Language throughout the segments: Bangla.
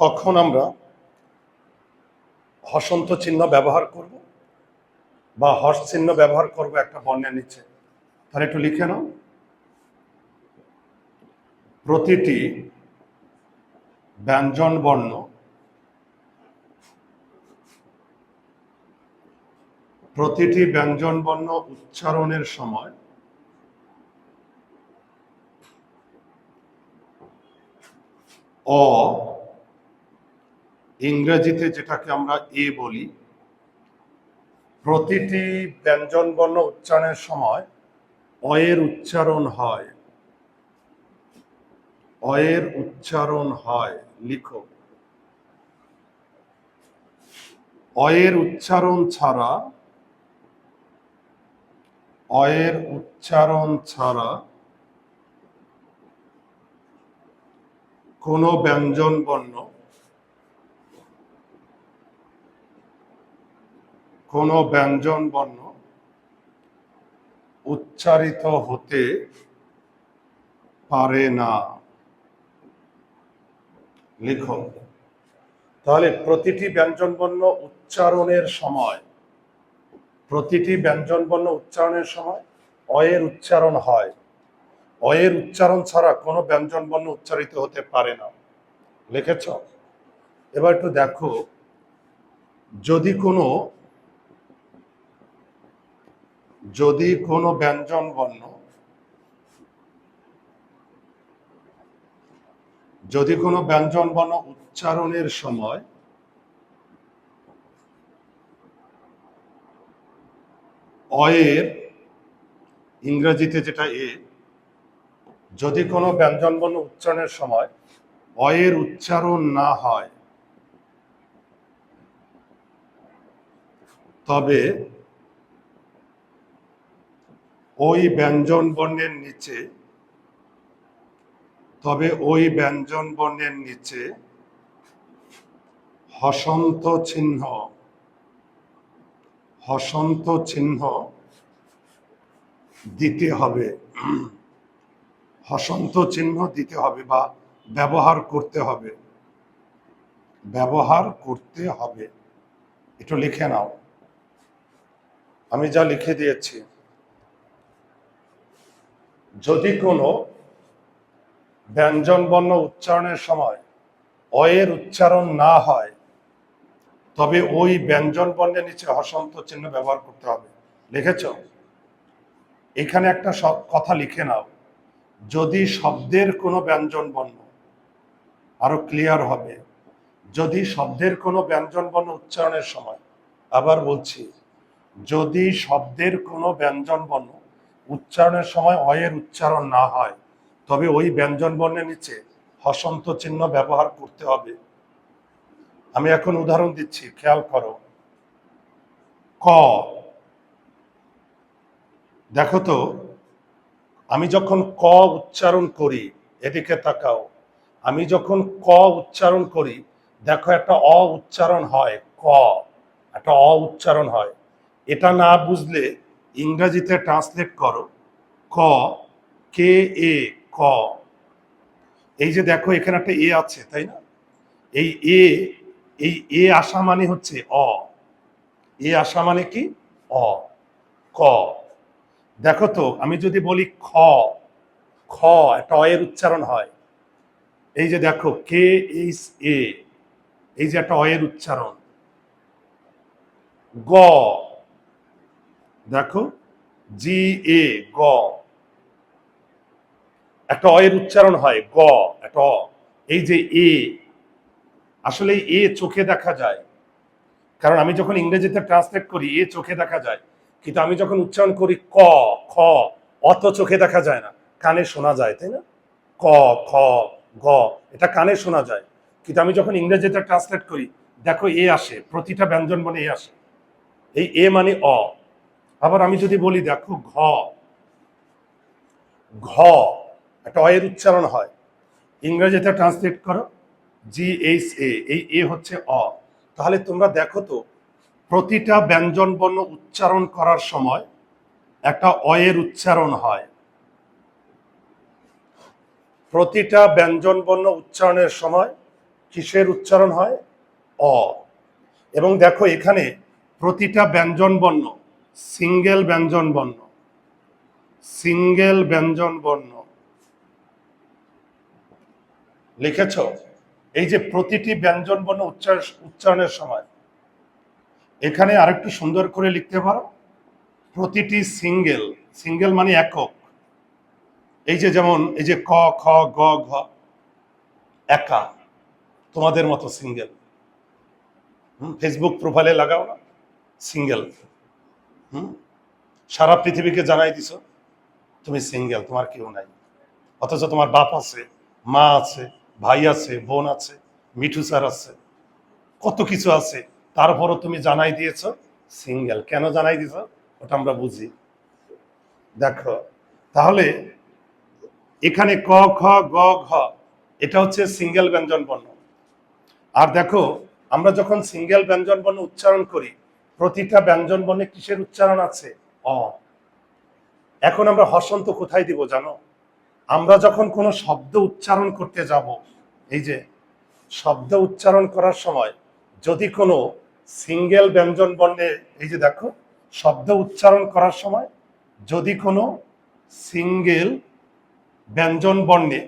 কখন আমরা হসন্ত চিহ্ন ব্যবহার করব বা হর্ষ চিহ্ন ব্যবহার করব একটা বর্ণের নিচে? তাহলে একটু লিখে নাও। প্রতিটি ব্যঞ্জন বর্ণ প্রতিটি ব্যঞ্জন বর্ণ উচ্চারণের সময় অ ইংরেজিতে যেটাকে আমরা এ বলি, প্রতিটি ব্যঞ্জন বর্ণ উচ্চারণের সময় অয়ের উচ্চারণ হয়। অয়ের উচ্চারণ হয়, লিখো। অয়ের উচ্চারণ ছাড়া, অয়ের উচ্চারণ ছাড়া কোনো ব্যঞ্জন বর্ণ কোনো ব্যঞ্জন বর্ণ উচ্চারিত হতে পারে না। লিখো। তাহলে প্রতিটি ব্যঞ্জন বর্ণ উচ্চারণের সময়, প্রতিটি ব্যঞ্জন বর্ণ উচ্চারণের সময় অয়ের উচ্চারণ হয়। অয়ের উচ্চারণ ছাড়া কোনো ব্যঞ্জন বর্ণ উচ্চারিত হতে পারে না। লিখেছ? এবার একটু দেখো। যদি কোনো যদি কোনো ব্যঞ্জন বর্ণ, যদি কোনো ব্যঞ্জন বর্ণ উচ্চারণের সময়, অয়ের, ইংরেজিতে যেটা এ, যদি কোনো ব্যঞ্জন বর্ণ উচ্চারণের সময় অয়ের উচ্চারণ না হয়, তবে ওই ব্যঞ্জন বর্ণের নিচে, তবে ওই ব্যঞ্জন বর্ণের নিচে হসন্ত চিহ্ন হসন্ত চিহ্ন দিতে হবে। হসন্ত চিহ্ন দিতে হবে বা ব্যবহার করতে হবে। ব্যবহার করতে হবে। একটু লিখে নাও। আমি যা লিখে দিয়েছি। যদি কোনো ব্যঞ্জন বর্ণ উচ্চারণের সময় অয়ের উচ্চারণ না হয়, তবে ওই ব্যঞ্জন বর্ণের নিচে হসন্ত চিহ্ন ব্যবহার করতে হবে। লিখেছ? এখানে একটা কথা লিখে নাও। যদি শব্দের কোনো ব্যঞ্জন বর্ণ আরও ক্লিয়ার হবে, যদি শব্দের কোনো ব্যঞ্জন বর্ণ উচ্চারণের সময়, আবার বলছি, যদি শব্দের কোনো ব্যঞ্জন বর্ণ উচ্চারণের সময় অয়ের উচ্চারণ না হয়, তবে ওই ব্যঞ্জন বর্ণের নিচে হসন্ত চিহ্ন ব্যবহার করতে হবে। আমি এখন উদাহরণ দিচ্ছি, খেয়াল করো। ক। দেখো তো, আমি যখন ক উচ্চারণ করি, এদিকে তাকাও। আমি যখন ক উচ্চারণ করি, দেখো একটা অ উচ্চারণ হয়, ক। একটা অ উচ্চারণ হয়। এটা না বুঝলে ইংরেজিতে ট্রান্সলেট করো, ক কে এ ক। এই যে দেখো, এখানে একটা এ আছে, তাই না? এই এ এই এ আসা মানে হচ্ছে অ। এ আসা মানে কি? অ। ক। দেখো তো, আমি যদি বলি খ খ, একটা অ এর উচ্চারণ হয়। এই যে দেখো কে এইচ এ এই যে একটা অ এর উচ্চারণ। গ। দেখো, জি, এ, গ। একটা অ এর উচ্চারণ হয়, গ, একটা অ। এই যে, এ আসলে এ চোখে দেখা যায়। কারণ আমি যখন ইংরেজিতে ট্রান্সলেট করি, এ চোখে দেখা যায়। কিন্তু আমি যখন উচ্চারণ করি, ক, খ অত চোখে দেখা যায় না। কানে শোনা যায়, তাই না? ক, খ, গ, এটা কানে শোনা যায়। কিন্তু আমি যখন ইংরেজিতে ট্রান্সলেট করি, দেখো, এ আসে, প্রতিটা ব্যঞ্জন মানে এ আসে। এই এ মানে অ। আবার আমি যদি বলি, দেখো, ঘ। ঘ, একটা অয়ের উচ্চারণ হয়। ইংরেজিতে ট্রান্সলেট করো জি এইচ এ এই এ হচ্ছে অ। তাহলে তোমরা দেখো তো, প্রতিটা ব্যঞ্জন বর্ণ উচ্চারণ করার সময় একটা অয়ের উচ্চারণ হয়। প্রতিটা ব্যঞ্জন বর্ণ উচ্চারণের সময় কিসের উচ্চারণ হয়? অ। এবং দেখো, এখানে প্রতিটা ব্যঞ্জন বর্ণ সিঙ্গেল ব্যঞ্জন বর্ণ। সিঙ্গেল ব্যঞ্জন বর্ণ। লিখেছ, এই যে প্রতিটি ব্যঞ্জন বর্ণ উচ্চার উচ্চারণের সময়। এখানে আরেকটু সুন্দর করে লিখতে পারো। প্রতিটি সিঙ্গেল সিঙ্গেল মানে একক। এই যে যেমন, এই যে ক, খ, গ, ঘ, একা। তোমাদের মতো সিঙ্গেল। ফেসবুক প্রোফাইলে লাগাও না। সিঙ্গেল। হুম? সারা পৃথিবীকে জানাই দিছ, তুমি সিঙ্গেল তোমার কেউ নাই। অথচ তোমার বাপ আছে, মা আছে, ভাই আছে, বোন আছে, মিঠু স্যার আছে, কত কিছু আছে তারপরও তুমি জানাই দিয়েছ সিঙ্গেল কেন জানাই দিছ? ওটা আমরা বুঝি। দেখো, তাহলে এখানে ক, খ, গ, ঘ, এটা হচ্ছে সিঙ্গেল ব্যঞ্জন বর্ণ। আর দেখো, আমরা যখন সিঙ্গেল ব্যঞ্জন বর্ণ উচ্চারণ করি প্রতিটা ব্যঞ্জন বর্ণে কিসের উচ্চারণ আছে? অ। এখন আমরা হসন্ত কোথায় দিব জানো? আমরা যখন কোনো শব্দ উচ্চারণ করতে যাব, এই যে শব্দ উচ্চারণ করার সময় যদি কোনো সিঙ্গেল ব্যঞ্জন বর্ণে এই যে দেখো, শব্দ উচ্চারণ করার সময় যদি কোনো সিঙ্গেল ব্যঞ্জন বর্ণে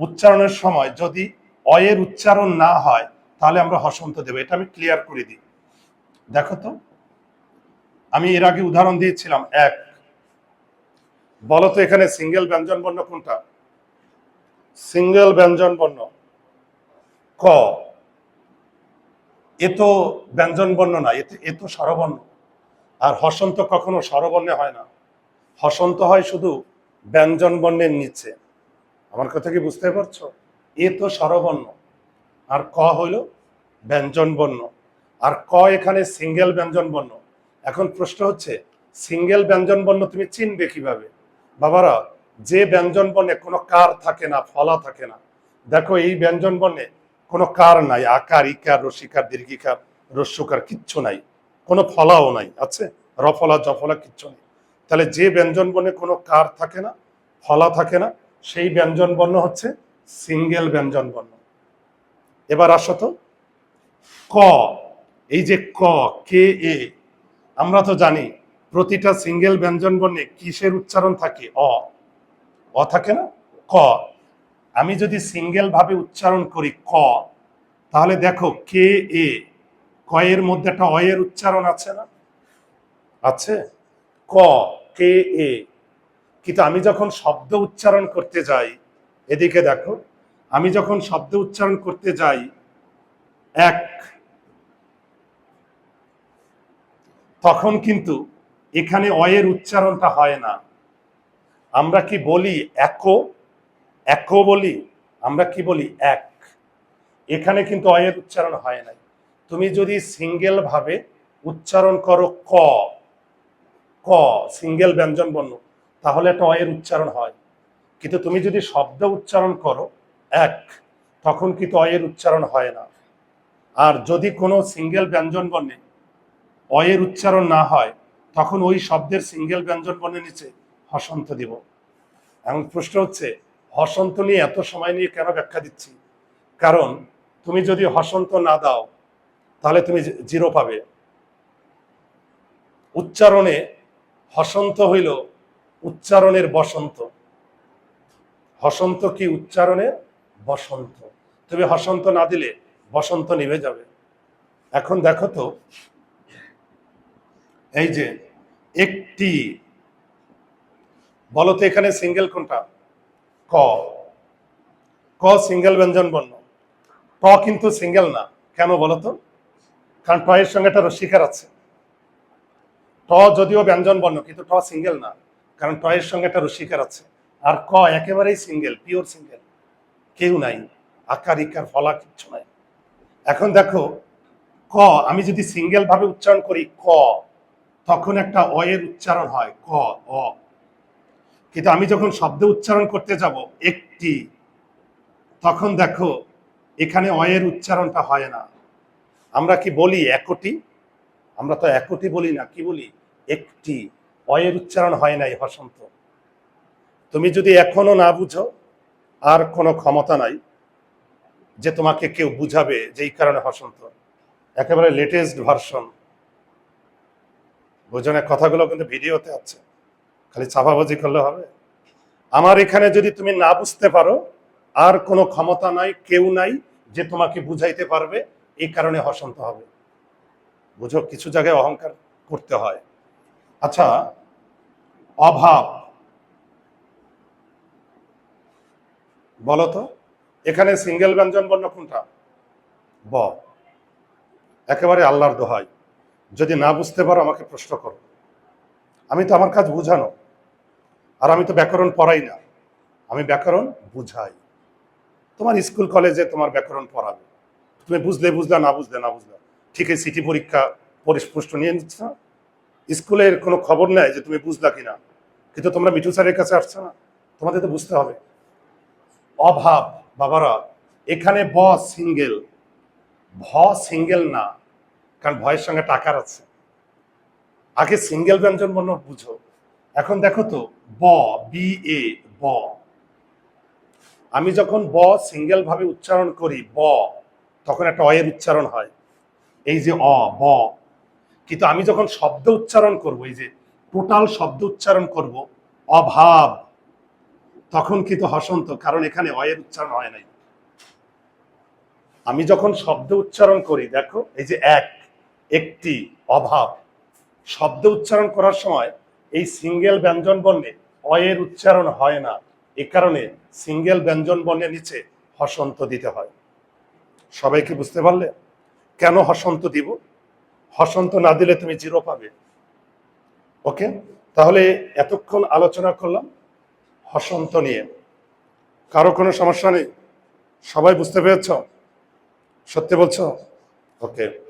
উচ্চারণের সময় যদি অয়ের উচ্চারণ না হয়, তাহলে আমরা হসন্ত দেব। এটা আমি ক্লিয়ার করে দিই। দেখো তো, আমি এর আগে উদাহরণ দিয়েছিলাম, এক। বলো তো এখানে সিঙ্গেল ব্যঞ্জন বর্ণ কোনটা? সিঙ্গেল ব্যঞ্জন বর্ণ, ক। এ তো ব্যঞ্জন বর্ণ না এতে এ তো স্বরবর্ণ। আর হসন্ত কখনো স্বরবর্ণে হয় না। হসন্ত হয় শুধু ব্যঞ্জন বর্ণের নিচে। আমার কথা কি বুঝতে পারছ? এ তো স্বরবর্ণ। আর ক হইল ব্যঞ্জন বর্ণ। আর ক এখানে সিঙ্গেল ব্যঞ্জন বর্ণ? এখন প্রশ্ন হচ্ছে, সিঙ্গেল ব্যঞ্জন বর্ণ তুমি চিনবে কীভাবে? বাবারা, যে ব্যঞ্জন বর্ণে কোনো কার থাকে না, ফলা থাকে না। দেখো, এই ব্যঞ্জন বর্ণে কোনো কার নাই, আকার, ইকার, রসিকার, দীর্ঘিকার, রস্যকার কিচ্ছু নাই। কোনো ফলাও নাই, আছে? রফলা জফলা কিচ্ছু নেই। তাহলে যে ব্যঞ্জন বর্ণে কোনো কার থাকে না, ফলা থাকে না, সেই ব্যঞ্জন বর্ণ হচ্ছে সিঙ্গেল ব্যঞ্জন বর্ণ। এবার আসো তো। ক এই যে ক, কে, এ, আমরা তো জানি প্রতিটা সিঙ্গেল ব্যঞ্জন বর্ণে কিসের উচ্চারণ থাকে? অ। অ থাকে না? ক। আমি যদি সিঙ্গেল ভাবে উচ্চারণ করি ক, তাহলে দেখো কে, এ, কয়ের মধ্যে একটা অয়ের উচ্চারণ আছে না? আছে? ক, কে, এ। কিন্তু আমি যখন শব্দ উচ্চারণ করতে যাই, এদিকে দেখো, আমি যখন শব্দ উচ্চারণ করতে যাই, এক তখন কিন্তু এখানে অয়ের উচ্চারণটা হয় না। আমরা কি বলি একো? একো বলি? আমরা কি বলি এক? এখানে কিন্তু অয়ের উচ্চারণ হয় নাই। তুমি যদি সিঙ্গেল ভাবে উচ্চারণ করো ক ক, সিঙ্গেল ব্যঞ্জন বর্ণ, তাহলে একটা অয়ের উচ্চারণ হয়। কিন্তু তুমি যদি শব্দ উচ্চারণ করো এক, তখন কিন্তু অয়ের উচ্চারণ হয় না। আর যদি কোনো সিঙ্গেল ব্যঞ্জন বর্ণে অয়ের উচ্চারণ না হয়, তখন ওই শব্দের সিঙ্গেল ব্যঞ্জন বর্ণের নিচে হসন্ত দিব। এখন প্রশ্ন হচ্ছে, হসন্ত নিয়ে এত সময় নিয়ে কেন ব্যাখ্যা দিচ্ছি? কারণ তুমি যদি হসন্ত না দাও, তাহলে তুমি জিরো পাবে। উচ্চারণে হসন্ত হইল উচ্চারণের বসন্ত। হসন্ত কি উচ্চারণে বসন্ত? তুমি হসন্ত না দিলে বসন্ত নিভে যাবে। এখন দেখো তো এই যে একটি, বলো তো এখানে সিঙ্গেল কোনটা? ক। ক সিঙ্গেল ব্যঞ্জন বর্ণ। ট কিন্তু সিঙ্গেল না। কেন বলো তো? কারণ ট এর সঙ্গে একটা রসিকার আছে। ট যদিও ব্যঞ্জন বর্ণ, কিন্তু ট সিঙ্গেল না। কারণ ট এর সঙ্গে একটা রসিকার আছে। আর ক একেবারেই সিঙ্গেল পিওর সিঙ্গেল কেউ নাই। আকার ইকার, ফলা কিচ্ছু নাই। এখন দেখো, ক, আমি যদি সিঙ্গেল ভাবে উচ্চারণ করি, ক তখন একটা অ এর উচ্চারণ হয়, ক, অ। কিন্তু আমি যখন শব্দ উচ্চারণ করতে যাব, একটি, তখন দেখো, এখানে অয়ের উচ্চারণটা হয় না। আমরা কি বলি একটি? আমরা তো একটি বলি না, কি বলি? একটি। অয়ের উচ্চারণ হয় নাই হসন্ত তুমি যদি এখনও না বুঝো, আর কোনো ক্ষমতা নাই যে তোমাকে কেউ বুঝাবে যে এই কারণে হসন্ত একেবারে লেটেস্ট ভার্সন বোঝনে কথাগুলো কিন্তু ভিডিওতে আছে। খালি চাপাবাজি করলে হবে। আমার এখানে যদি তুমি না বুঝতে পারো, আর কোনো ক্ষমতা নাই, কেউ নাই যে তোমাকে বুঝাইতে পারবে, এই কারণে হসন্ত হবে। বুঝো, কিছু জায়গায় অহংকার করতে হয়। আচ্ছা অভাব। বলো তো, এখানে সিঙ্গেল ব্যঞ্জন বর্ণ কোনটা? ব। একেবারে আল্লাহর দোহাই। যদি না বুঝতে পারো, আমাকে প্রশ্ন করো। আমি তো আমার কাজ বুঝানো। আর আমি তো ব্যাকরণ পড়াই না। আমি ব্যাকরণ বুঝাই। তোমার স্কুল, কলেজে তোমার ব্যাকরণ পড়াবে। তুমি বুঝলে বুঝলে, না বুঝলে না বুঝলে। ঠিক আছে সিটি পরীক্ষা পরিস্পুষ্ট নিয়ে নিচ্ছ না? স্কুলের কোনো খবর নেই যে তুমি বুঝলা কিনা। কিন্তু তোমরা মিঠু স্যারের কাছে আসছো না? তোমাদের তো বুঝতে হবে। অভাব, বাবারা, এখানে ব সিঙ্গেল। ভ সিঙ্গেল না। কারণ ভয়ের সঙ্গে টাকার আছে। আগে সিঙ্গেল ব্যঞ্জন বর্ণ বুঝো। এখন দেখো তো, ব বি এ ব। আমি যখন ব সিঙ্গেল ভাবে উচ্চারণ করি, ব, তখন একটা অয়ের উচ্চারণ হয়। এই যে অ, ব। কিন্তু আমি যখন শব্দ উচ্চারণ করব, এই যে টোটাল শব্দ উচ্চারণ করব, অভাব, তখন কিন্তু হসন্ত, কারণ এখানে অয়ের উচ্চারণ হয় নাই। আমি যখন শব্দ উচ্চারণ করি, দেখো, এই যে এক। একটি অভাব। শব্দ উচ্চারণ করার সময় এই সিঙ্গেল ব্যঞ্জন বর্ণে অয়ের উচ্চারণ হয় না। এ কারণে সিঙ্গেল ব্যঞ্জন বর্ণের নিচে হসন্ত দিতে হয়। সবাইকে বুঝতে পারলে? কেন হসন্ত দিব? হসন্ত না দিলে তুমি জিরো পাবে। ওকে? তাহলে এতক্ষণ আলোচনা করলাম হসন্ত নিয়ে। কারও কোনো সমস্যা নেই? সবাই বুঝতে পেরেছ? সত্যি বলছো? ওকে।